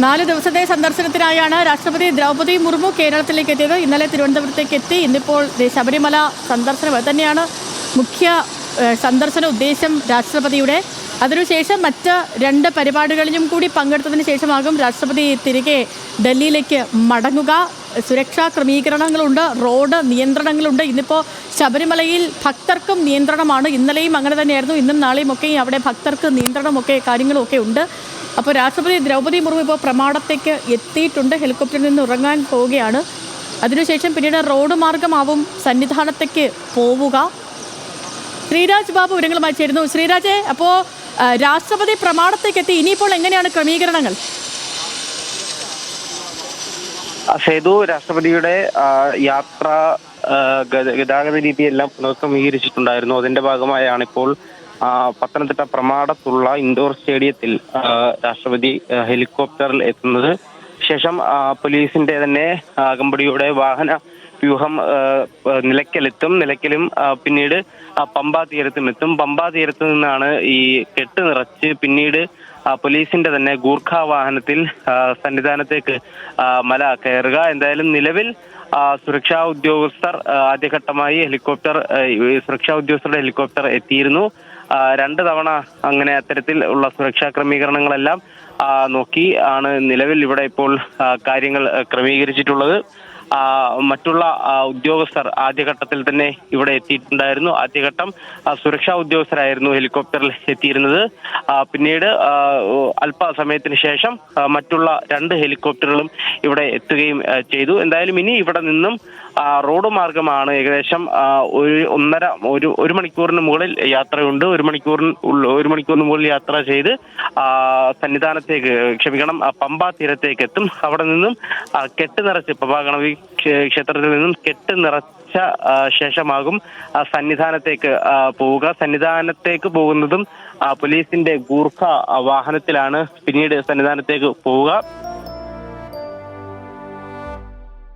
നാല് ദിവസത്തെ സന്ദർശനത്തിനായാണ് രാഷ്ട്രപതി ദ്രൗപദി മുർമു കേരളത്തിലേക്ക് എത്തിയത്. ഇന്നലെ തിരുവനന്തപുരത്തേക്ക് എത്തി. ഇന്നിപ്പോൾ ശബരിമല സന്ദർശനം. തന്നെയാണ് മുഖ്യ സന്ദർശന ഉദ്ദേശം രാഷ്ട്രപതിയുടെ. അതിനുശേഷം മറ്റ് രണ്ട് പരിപാടികളിലും കൂടി പങ്കെടുത്തതിന് ശേഷമാകും രാഷ്ട്രപതി തിരികെ ഡൽഹിയിലേക്ക് മടങ്ങുക. സുരക്ഷാ ക്രമീകരണങ്ങളുണ്ട് റോഡ് നിയന്ത്രണങ്ങളുണ്ട്. ഇന്നിപ്പോൾ ശബരിമലയിൽ ഭക്തർക്കും നിയന്ത്രണമാണ്. ഇന്നലെയും അങ്ങനെ തന്നെയായിരുന്നു. ഇന്നും നാളെയും ഒക്കെ അവിടെ ഭക്തർക്ക് നിയന്ത്രണമൊക്കെ കാര്യങ്ങളൊക്കെ ഉണ്ട്. അപ്പോൾ രാഷ്ട്രപതി ദ്രൗപദി മുർമു ഇപ്പോൾ പ്രമാണത്തേക്ക് എത്തിയിട്ടുണ്ട്. ഹെലികോപ്റ്ററിൽ നിന്ന് ഇറങ്ങാൻ പോവുകയാണ്. അതിനുശേഷം പിന്നീട് റോഡ് മാർഗമാവും സന്നിധാനത്തേക്ക് പോവുക. ശ്രീരാജ് ബാബു വിവരങ്ങളുമായി ചേരുന്നു. ശ്രീരാജെ അപ്പോൾ രാഷ്ട്രപതി പ്രമാണത്തേക്ക് എത്തി. ഇനിയിപ്പോൾ എങ്ങനെയാണ് ക്രമീകരണങ്ങൾ? സേതു രാഷ്ട്രപതിയുടെ യാത്ര ഗതാഗത രീതിയെല്ലാം പുനഃക്രമീകരിച്ചിട്ടുണ്ടായിരുന്നു. അതിന്റെ ഭാഗമായാണ് ഇപ്പോൾ പത്തനംതിട്ട പ്രമാടത്തുള്ള ഇൻഡോർ സ്റ്റേഡിയത്തിൽ രാഷ്ട്രപതി ഹെലികോപ്റ്ററിൽ എത്തുന്നത് ശേഷം പോലീസിന്റെ തന്നെ അകമ്പടിയുടെ വാഹന വ്യൂഹം നിലയ്ക്കലെത്തും. നിലയ്ക്കലും പിന്നീട് പമ്പാ തീരത്തും എത്തും. പമ്പാ തീരത്ത് നിന്നാണ് ഈ കെട്ട് നിറച്ച് പിന്നീട് പോലീസിന്റെ തന്നെ ഗൂർഖ വാഹനത്തിൽ സന്നിധാനത്തേക്ക് മല കയറുക. എന്തായാലും നിലവിൽ സുരക്ഷാ ഉദ്യോഗസ്ഥർ ആദ്യഘട്ടമായി ഹെലികോപ്റ്റർ സുരക്ഷാ ഉദ്യോഗസ്ഥരുടെ ഹെലികോപ്റ്റർ എത്തിയിരുന്നു. രണ്ട് തവണ അങ്ങനെ അത്തരത്തിൽ ഉള്ള സുരക്ഷാ ക്രമീകരണങ്ങളെല്ലാം നോക്കി ആണ് നിലവിൽ ഇവിടെ ഇപ്പോൾ കാര്യങ്ങൾ ക്രമീകരിച്ചിട്ടുള്ളത്. മറ്റുള്ള ഉദ്യോഗസ്ഥർ ആദ്യഘട്ടത്തിൽ തന്നെ ഇവിടെ എത്തിയിട്ടുണ്ടായിരുന്നു. ആദ്യഘട്ടം സുരക്ഷാ ഉദ്യോഗസ്ഥരായിരുന്നു ഹെലികോപ്റ്ററിൽ എത്തിയിരുന്നത്. പിന്നീട് അല്പ അല്പസമയത്തിന് ശേഷം മറ്റുള്ള രണ്ട് ഹെലികോപ്റ്ററുകളും ഇവിടെ എത്തുകയും ചെയ്തു. എന്തായാലും ഇനി ഇവിടെ നിന്നും റോഡ് മാർഗമാണ് ഏകദേശം ഒരു ഒന്നര ഒരു ഒരു മണിക്കൂറിന് മുകളിൽ യാത്രയുണ്ട്. ഒരു മണിക്കൂറിന് ഒരു മണിക്കൂറിന് മുകളിൽ യാത്ര ചെയ്ത് സന്നിധാനത്തേക്ക് ക്ഷമിക്കണം പമ്പ തീരത്തേക്ക് എത്തും അവിടെ നിന്നും കെട്ട് നിറച്ച് പമ്പാഗണവി ക്ഷേ- ക്ഷേത്രത്തിൽ നിന്നും കെട്ട് നിറച്ച ശേഷമാകും സന്നിധാനത്തേക്ക് പോവുക. സന്നിധാനത്തേക്ക് പോകുന്നതും പോലീസിന്റെ ഗൂർഖ വാഹനത്തിലാണ് പിന്നീട് സന്നിധാനത്തേക്ക് പോവുക.